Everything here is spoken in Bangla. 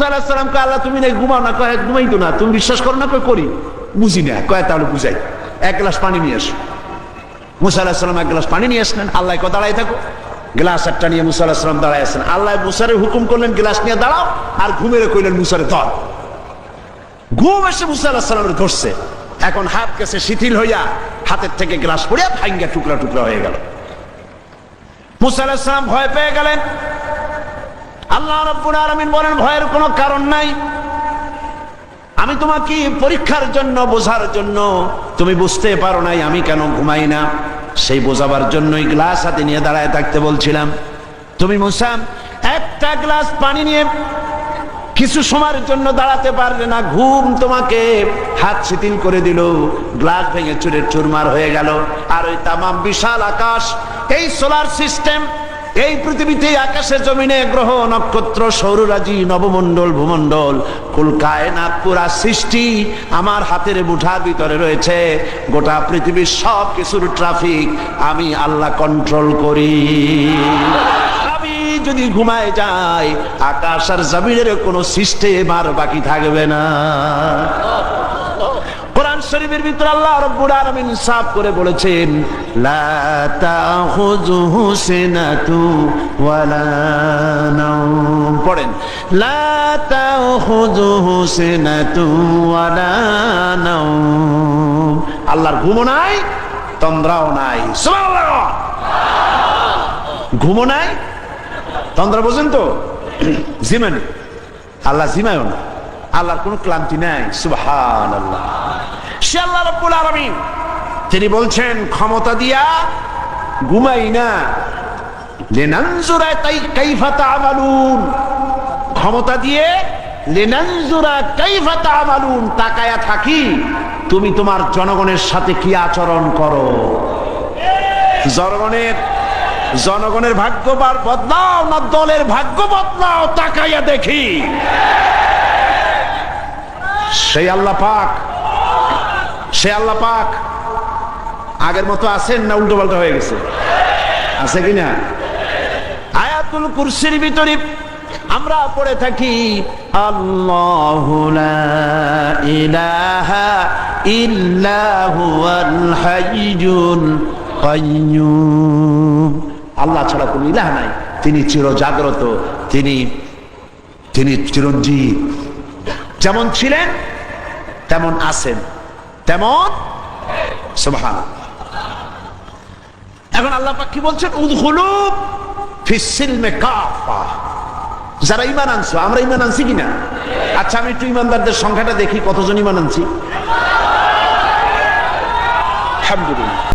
মুসা আল্লাহ সাল্লামকে আল্লাহ, তুমি নাকি ঘুমাও না? কয় ঘুমাই তো না। তুমি বিশ্বাস করো না? কয়, করি। বুঝি না। কয়, তাহলে বুঝাই। এক গ্লাস পানি নিয়ে এসো মুসা আল্লাহ সাল্লাম এক গ্লাস পানি নিয়ে আসলেন। আল্লাহ কয় দাঁড়াই থাকো। গ্লাস একটা নিয়ে মুসা আল্লাহ সাল্লাম দাঁড়ায় আসেন আল্লাহ মুসারে হুকুম করলেন, গ্লাস নিয়ে দাঁড়াও। আর ঘুমেরে কইলেন, মুসারে ধর। ঘুম এসে মুসা আল্লাহ সাল্লামের ধরছে। এখন হাত গেছে শিথিল হইয়া হাতের থেকে গ্লাস পড়িয়া ভাঙ্গা টুকরা টুকরা হয়ে গেল। মুসা আল্লাহ সাল্লাম ভয় পেয়ে গেলেন। আল্লাহ রব্বুল আলামিন বলেন, ভয়ের কোনো কারণ নাই। আমি তোমাকে পরীক্ষার জন্য, বোঝার জন্য, তুমি বুঝতে পারো নাই আমি কেন ঘুমাই না। সেই বোঝাবার জন্যই গ্লাস হাতে নিয়ে দাঁড়ায় থাকতে বলছিলাম। তুমি মুসাম, একটা গ্লাস পানি নিয়ে কিছু সময়ের জন্য দাঁড়াতে পারলে না, ঘুম তোমাকে হাত শিথিল করে দিল। গ্লাস ভেঙে চুরের চুরমার হয়ে গেল। আর ওই তামাম বিশাল আকাশ, এই সোলার সিস্টেম এই পৃথিবীতে আকাশে জমিনে গ্রহ, নক্ষত্র, সৌররাজি, নবমণ্ডল, ভূমণ্ডল, কুল কায়নাত পুরা সৃষ্টি আমার হাতের মুঠার ভিতরে রয়েছে। গোটা পৃথিবীর সব কিছুর ট্রাফিক আমি আল্লাহ কন্ট্রোল করি। যদি ঘুমায় যাই, আকাশ আর জমিনের কোনো সিস্টেম আর বাকি থাকবে না। কোরআন শরীফের ভিতর আল্লাহ রব্বুল আলামিন সাফ করে বলেছেন, লা তাখুযুহু সিনাতু ওয়ালা নাওম। পড়েন, লা তাখুযুহু সিনাতু ওয়ালা নাওম। আল্লাহর ঘুমও নাই, তন্দ্রাও নাই। সুবহানাল্লাহ! ঘুমও নাই, তন্দ্রা বোঝেন তো? জিমানি। আল্লাহ জিমায়ও না। আল্লাহর কোনো ক্লান্তি নাই। সুবহান আল্লাহ সে আল্লাহ রব্বুল তিনি বলছেন, ক্ষমতা দিয়া ঘুমাই না। তাই কাইফা তামালুন। ক্ষমতা দিয়ে তাকায়া থাকি। তুমি তোমার জনগণের সাথে কি আচরণ করো? জনগণের জনগণের ভাগ্যবার বদলাও না, দলের ভাগ্য বদলাও তাকাইয়া দেখি। সেই আল্লাহ পাক সে আল্লাহ পাক আগের মতো আছেন না উল্টো পাল্টা হয়ে গেছে? আছে কিনা? আয়াতুল কুরসির ভিতরে আমরা পড়ে থাকি, আল্লাহ ইলাহা আল্লাহ ছাড়া কোনো ইলাহ নাই। তিনি চির জাগ্রত তিনি তিনি চিরঞ্জীব। যেমন ছিলেন, তেমন আছেন। তেমন? এখন আল্লাহ কি বলছেন? কাফা। যারা ইমান আনছো, আমরা ইমান আনছি কিনা? আচ্ছা আমি একটু ইমানদারদের সংখ্যাটা দেখি, কতজন ইমান আনছি? আলহামদুলিল্লাহ।